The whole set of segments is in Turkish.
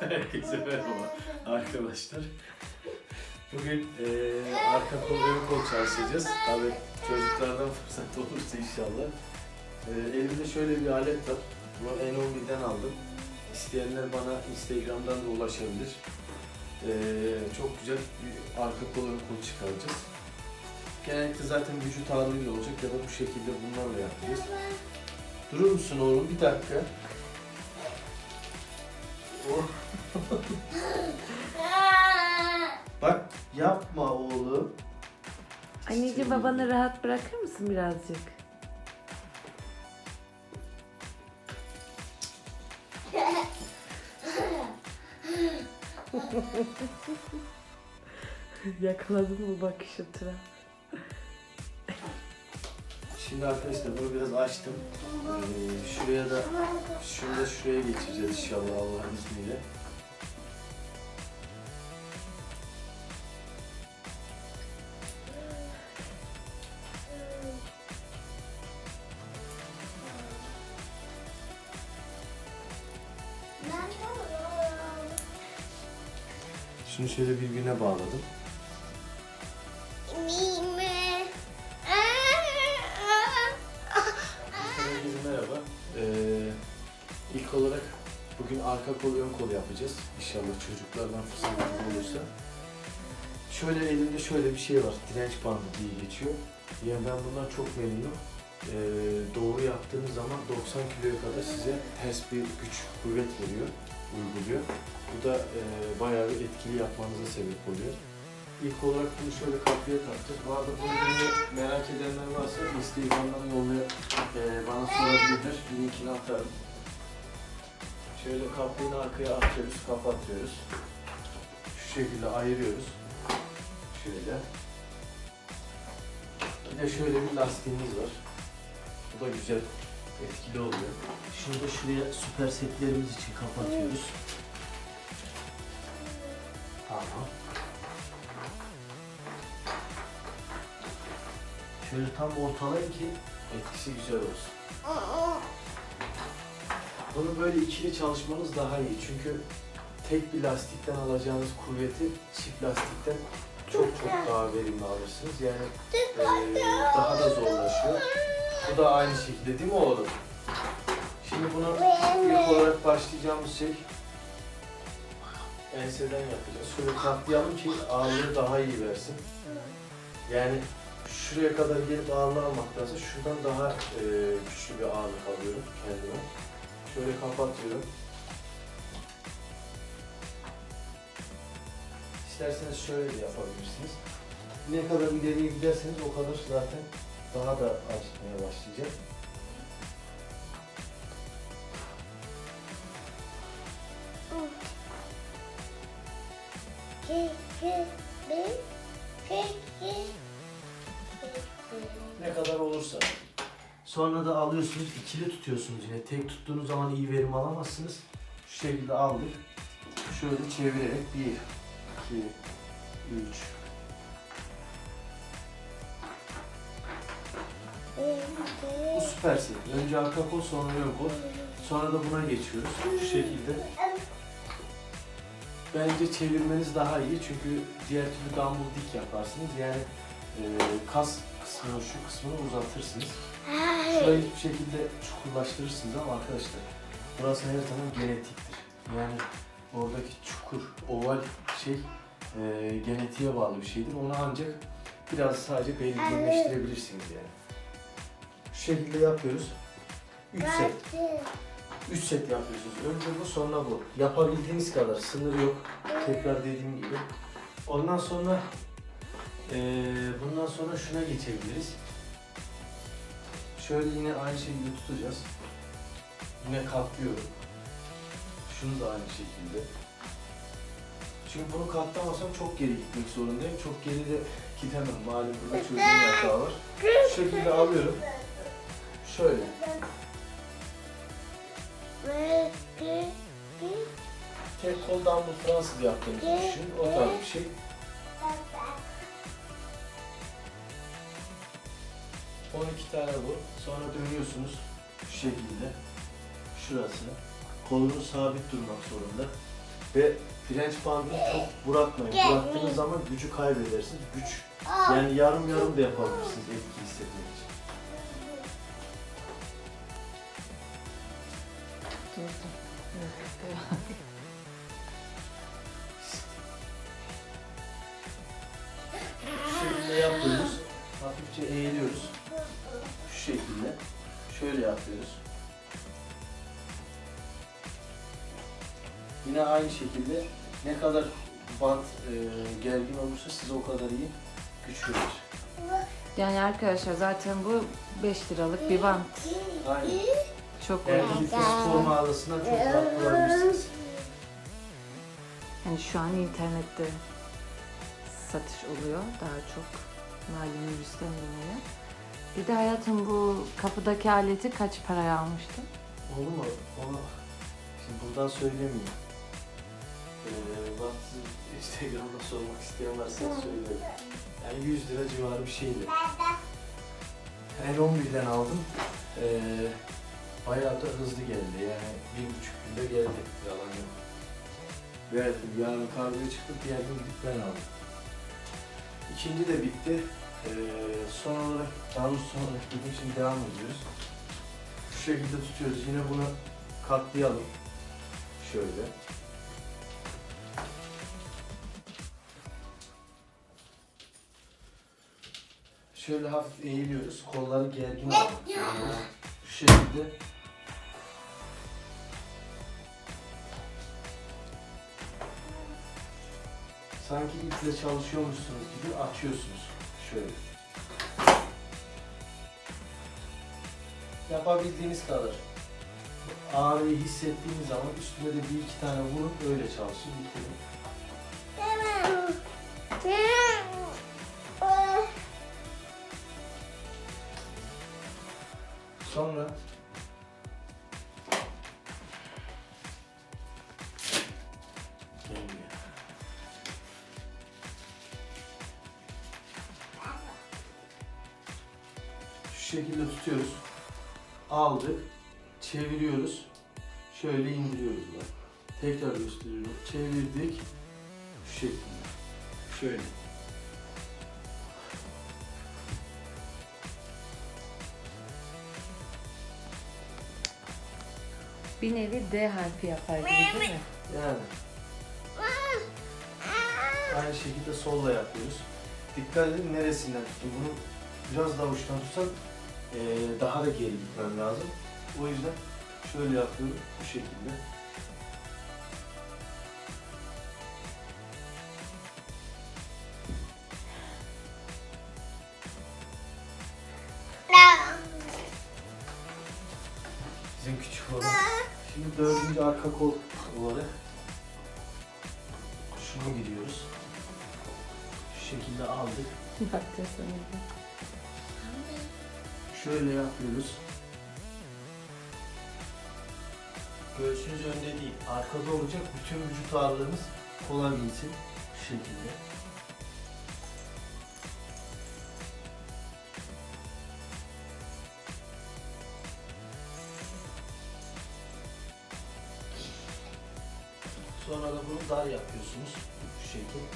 Herkese merhaba arkadaşlar. Bugün eee arka kol ön kol çalışacağız. Tabii çocuklardan fırsat olursa inşallah. Eee, elimde şöyle bir alet var. Bunu N11'den aldım. İsteyenler bana Instagram'dan da ulaşabilir. Eee, çok güzel bir arka kol ön kol çıkaracağız. Genellikle zaten vücut ağırlığıyla olacak ya da bu şekilde bunlarla yapacağız. Durur musun oğlum bir dakika? Oh. Bak yapma oğlum. Anneciğim babanı rahat bırakır mısın birazcık? Yakaladım bu bakışı Tıra. Şimdi arkadaşlar bunu biraz açtım. Ee, şuraya da şunu da şuraya geçireceğiz inşallah Allah'ın izniyle. Şunu şöyle birbirine bağladım. Arka kol ön kol yapacağız. İnşallah çocuklardan fırsatımız olursa. Şöyle elimde şöyle bir şey var. Direnç bandı diye geçiyor. Yani ben bundan çok memnunum. Ee, doğru yaptığınız zaman 90 kiloya kadar size ters bir güç, kuvvet veriyor, uyguluyor. Bu da e, bayağı bir etkili yapmanıza sebep oluyor. İlk olarak bunu şöyle kapıya takacağız. Bu arada bunu merak edenler varsa Instagram'dan yollayıp e, bana sorabilirler. Linkini atarım. Şöyle kapıyı arkaya atıyoruz, kapatıyoruz. Şu şekilde ayırıyoruz. Şöyle. Bir de şöyle bir lastiğimiz var. Bu da güzel, etkili oluyor. Şunu da şuraya süper setlerimiz için kapatıyoruz. Tamam. Şöyle tam ortalayın ki etkisi güzel olsun. Bunu böyle ikili çalışmanız daha iyi çünkü tek bir lastikten alacağınız kuvveti çift lastikten çok çok daha verimli alırsınız. Yani eee, daha da zorlaşıyor. Bu da aynı şekilde değil mi oğlum? Şimdi bunu ilk olarak başlayacağımız şey enseden yapacağız. Şöyle katlayalım ki ağırlığı daha iyi versin. Yani şuraya kadar gelip ağırlığı almaktansa şuradan daha e, güçlü bir ağırlık alıyorum kendime. Şöyle kapatıyorum. İsterseniz şöyle de yapabilirsiniz. Ne kadar ileriye giderseniz o kadar zaten daha da acıtmaya başlayacak. İkili tutuyorsunuz yine. Tek tuttuğunuz zaman iyi verim alamazsınız. Şu şekilde aldık. Şöyle çevirerek 1, 2, 3, Bu süpersin. Önce arka kol sonra ön kol. Sonra da buna geçiyoruz. Şu şekilde. Bence çevirmeniz daha iyi çünkü diğer türlü dumbbell dik yaparsınız. Yani e, kas kısmını, şu kısmını uzatırsınız. Şurayı hiçbir şekilde çukurlaştırırsınız ama arkadaşlar burası her zaman genetiktir. Yani oradaki çukur, oval şey e, genetiğe bağlı bir şeydir. Onu ancak biraz sadece belirginleştirebilirsiniz yani. Şu şekilde yapıyoruz. 3 set. 3 set yapıyorsunuz. Önce bu sonra bu. Yapabildiğiniz kadar. Sınır yok. Tekrar dediğim gibi. Ondan sonra eee, bundan sonra şuna geçebiliriz. Şöyle yine aynı şekilde tutacağız. Yine katlıyorum. Şunu da aynı şekilde. Çünkü bunu katlamasam çok geri gitmek zorundayım. Çok geri de gidemem. Malum burada çocuğun yatağı var. Şu şekilde alıyorum. Şöyle. Tek koldan bu Fransız yaptığınızı düşünün. O tarz bir şey. 12 tane bu. Sonra dönüyorsunuz şu şekilde. Şurası. Kolunuz sabit durmak zorunda. Ve direnç bandını çok bırakmayın. Bıraktığınız zaman gücü kaybedersiniz. Güç yani yarım yarım da yapabilirsiniz etki hissetmek için. Şekilde yapıyoruz. Hafifçe eğiliyoruz. Şöyle yapıyoruz. Yine aynı şekilde ne kadar bant e, gergin olursa size o kadar iyi güç verir. Yani arkadaşlar zaten bu 5 liralık bir bant. Aynen. Çok Eğer uygun. fitness spor mağazasından çok rahat bulabilirsiniz. Hani şu an internette satış oluyor daha çok malum virüsten dolayı. Bir de hayatım bu kapıdaki aleti kaç paraya almıştın? Olur mu? Onu şimdi buradan söylemiyorum. Ee, bak Instagram'da sormak isteyen varsa söylerim. Yani 100 lira civarı bir şeydi. En 11'den aldım. Ee, bayağı da hızlı geldi. Yani bir buçuk günde geldi. Yalan yok. Verdim. Yarın kargoya çıktı. Diğer gün gidip ben aldım. İkinci de bitti. Ee, son olarak, daha son olarak dedim şimdi devam ediyoruz. Şu şekilde tutuyoruz. Yine bunu katlayalım. Şöyle. Şöyle hafif eğiliyoruz. Kolları gergin alıyoruz. Şu şekilde. Sanki iple çalışıyormuşsunuz gibi açıyorsunuz. Şöyle. Yapabildiğiniz kadar. Ağrıyı hissettiğiniz zaman üstüne de bir iki tane vurup öyle çalışın. Bitirin. Sonra Şu şekilde tutuyoruz. Aldık. Çeviriyoruz. Şöyle indiriyoruz bak. Tekrar gösteriyorum. Çevirdik. Şu şekilde. Şöyle. Bir nevi D harfi yapar gibi değil mi? Yani. Aynı şekilde solla yapıyoruz. Dikkat edin neresinden tutun. Bunu biraz daha uçtan tutsan eee, daha da geri gitmem lazım. O yüzden şöyle yapıyorum bu şekilde. Bizim küçük olan. Şimdi dördüncü arka kol olarak şunu gidiyoruz. Şu şekilde aldık. Sonra. Şöyle yapıyoruz. Göğsünüz önde değil, arkada olacak. Bütün vücut ağırlığınız kola binsin. Şu şekilde. Sonra da bunu dar yapıyorsunuz. Şu şekil.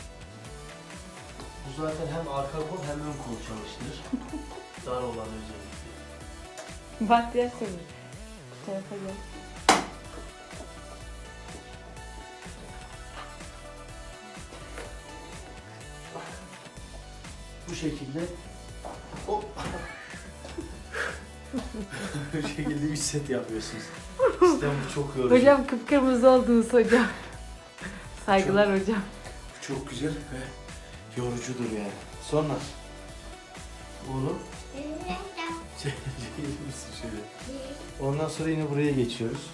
Bu zaten hem arka kol hem ön kol çalıştırır. dar olan özellikle. Bak diğer. Bu tarafa gel. Bu şekilde hop bu şekilde 3 set yapıyorsunuz. Sistem bu çok yorucu. Hocam kıpkırmızı oldunuz hocam. Saygılar hocam. Bu çok güzel ve yorucudur yani. Sonra şöyle? Ondan sonra yine buraya geçiyoruz.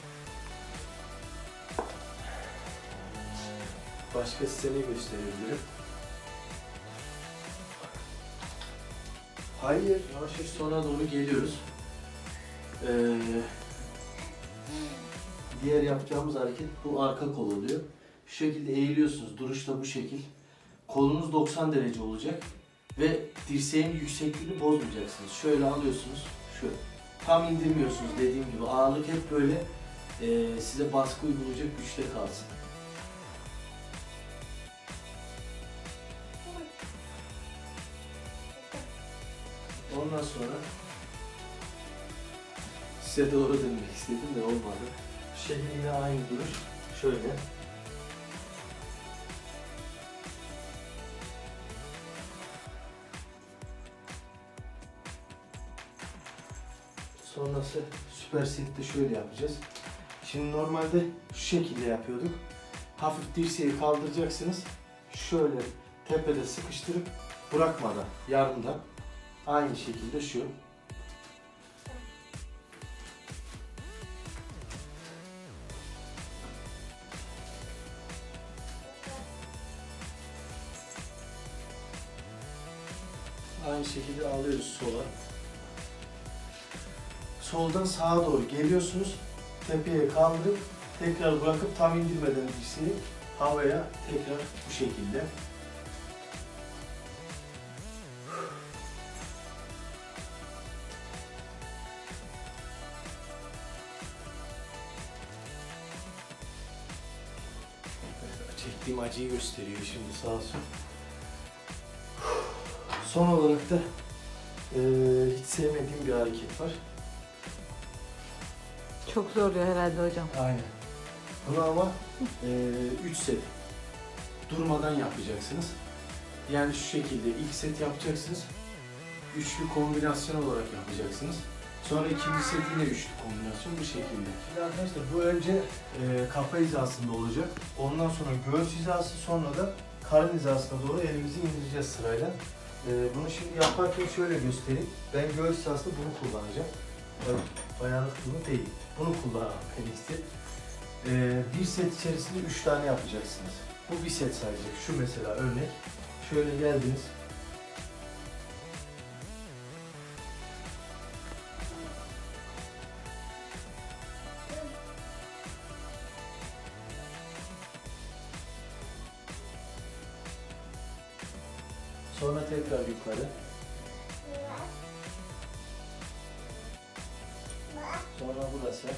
Başka size ne gösterebilirim? Hayır, yavaş yavaş sona doğru geliyoruz. Ee, diğer yapacağımız hareket bu arka kol oluyor. Şu şekilde eğiliyorsunuz. Duruş da bu şekil. Kolunuz 90 derece olacak ve dirseğin yüksekliğini bozmayacaksınız. Şöyle alıyorsunuz, şöyle. Tam indirmiyorsunuz dediğim gibi. Ağırlık hep böyle e, size baskı uygulayacak güçte kalsın. Ondan sonra size doğru dönmek istedim de olmadı. Şekilde aynı duruş. Şöyle. Sonrası süper sette şöyle yapacağız. Şimdi normalde şu şekilde yapıyorduk. Hafif dirseği kaldıracaksınız. Şöyle tepede sıkıştırıp bırakmadan yarımdan aynı şekilde şu. Aynı şekilde alıyoruz sola. Soldan sağa doğru geliyorsunuz. Tepeye kaldırıp tekrar bırakıp tam indirmeden dirseği havaya tekrar bu şekilde. Çektiğim acıyı gösteriyor şimdi sağ olsun. Son olarak da eee, hiç sevmediğim bir hareket var. Çok zorluyor herhalde hocam. Aynen. Bunu ama 3 set durmadan yapacaksınız. Yani şu şekilde ilk set yapacaksınız. Üçlü kombinasyon olarak yapacaksınız. Sonra ikinci set yine üçlü kombinasyon bu şekilde. Şimdi arkadaşlar bu önce e, kafa hizasında olacak. Ondan sonra göğüs hizası sonra da karın hizasına doğru elimizi indireceğiz sırayla. E, bunu şimdi yaparken şöyle göstereyim. Ben göğüs hizasında bunu kullanacağım. Bayanlık bunu değil. Bunu kullanalım en iyisi. Ee, bir set içerisinde 3 tane yapacaksınız. Bu bir set sadece. Şu mesela örnek. Şöyle geldiniz. Sonra tekrar yukarı. Burası.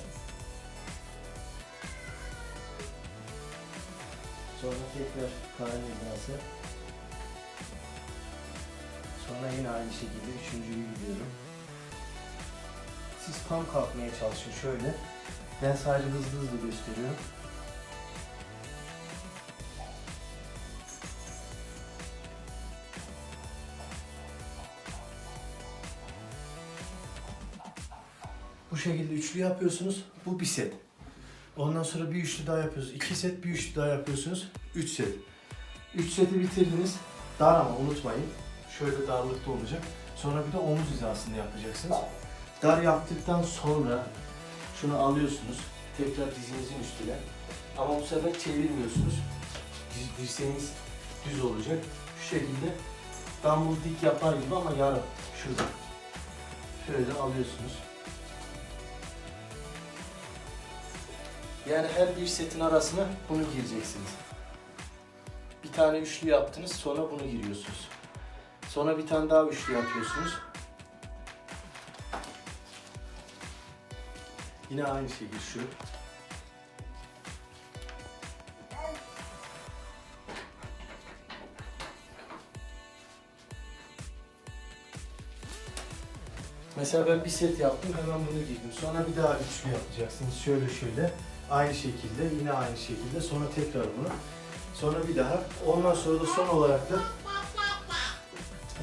Sonra tekrar karın hizası. Sonra yine aynı şekilde üçüncüyü gidiyorum. Siz tam kalkmaya çalışın şöyle. Ben sadece hızlı hızlı gösteriyorum. Şekilde üçlü yapıyorsunuz. Bu bir set. Ondan sonra bir üçlü daha yapıyorsunuz. İki set bir üçlü daha yapıyorsunuz. Üç set. Üç seti bitirdiniz. Dar ama unutmayın. Şöyle darlıkta olacak. Sonra bir de omuz hizasında yapacaksınız. Dar yaptıktan sonra şunu alıyorsunuz. Tekrar dizinizin üstüne. Ama bu sefer çevirmiyorsunuz. Dirseğiniz düz olacak. Şu şekilde dumbbell dik yapar gibi ama yarım. Şurada. Şöyle alıyorsunuz. Yani her bir setin arasına bunu gireceksiniz. Bir tane üçlü yaptınız, sonra bunu giriyorsunuz. Sonra bir tane daha üçlü yapıyorsunuz. Yine aynı şekilde şu. Mesela ben bir set yaptım hemen bunu giydim. Sonra bir daha üçlü yapacaksınız. Şöyle şöyle. Aynı şekilde yine aynı şekilde. Sonra tekrar bunu. Sonra bir daha. Ondan sonra da son olarak da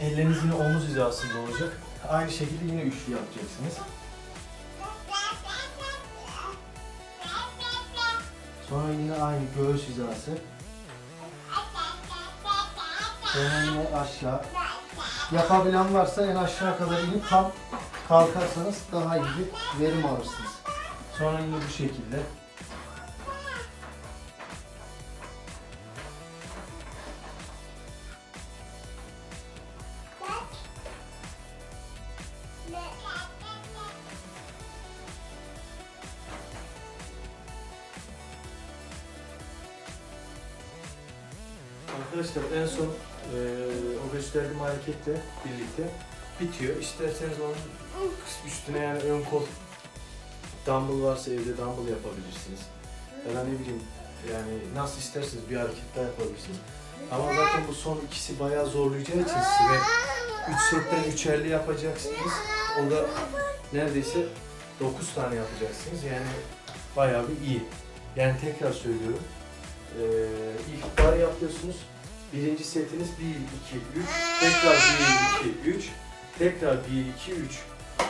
elleriniz yine omuz hizasında olacak. Aynı şekilde yine üçlü yapacaksınız. Sonra yine aynı göğüs hizası. Sonra yine aşağı. Yapabilen varsa en aşağı kadar inip tam kalkarsanız daha iyi verim alırsınız. Sonra yine bu şekilde. Arkadaşlar en son eee o gösterdiğim hareketle birlikte bitiyor. İsterseniz onun üstüne yani ön kol dumbbell varsa evde dumbbell yapabilirsiniz. Ya da ne bileyim yani nasıl isterseniz bir hareket daha yapabilirsiniz. Ama zaten bu son ikisi bayağı zorlayacağı için sizi ve 3 setten üçerli yapacaksınız. O da neredeyse 9 tane yapacaksınız. Yani bayağı bir iyi. Yani tekrar söylüyorum. Ee, ilk bar yapıyorsunuz. Birinci setiniz 1, 2, 3. Tekrar 1, 2, 3. Tekrar 1, 2, 3.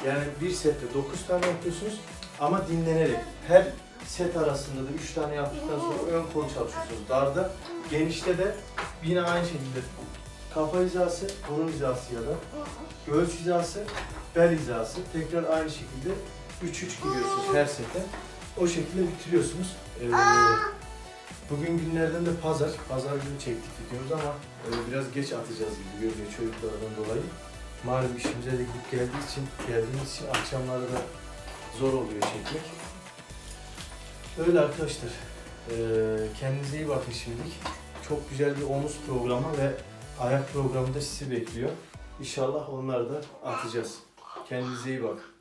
Yani bir sette 9 tane yapıyorsunuz ama dinlenerek. Her set arasında da 3 tane yaptıktan sonra ön kol çalışıyorsunuz. Darda, genişte de yine aynı şekilde kafa hizası, burun hizası ya da göğüs hizası, bel hizası. Tekrar aynı şekilde 3-3 giriyorsunuz her sete. O şekilde bitiriyorsunuz. Ee, bugün günlerden de pazar. Pazar günü çektik videomuzu ama e, biraz geç atacağız gibi görünüyor çocuklardan dolayı. Malum işimize de gidip geldiği için, geldiğimiz için akşamları da zor oluyor çekmek. Öyle arkadaşlar. Ee, kendinize iyi bakın şimdilik. Çok güzel bir omuz programı ve ayak programı da sizi bekliyor. İnşallah onları da atacağız. Kendinize iyi bakın.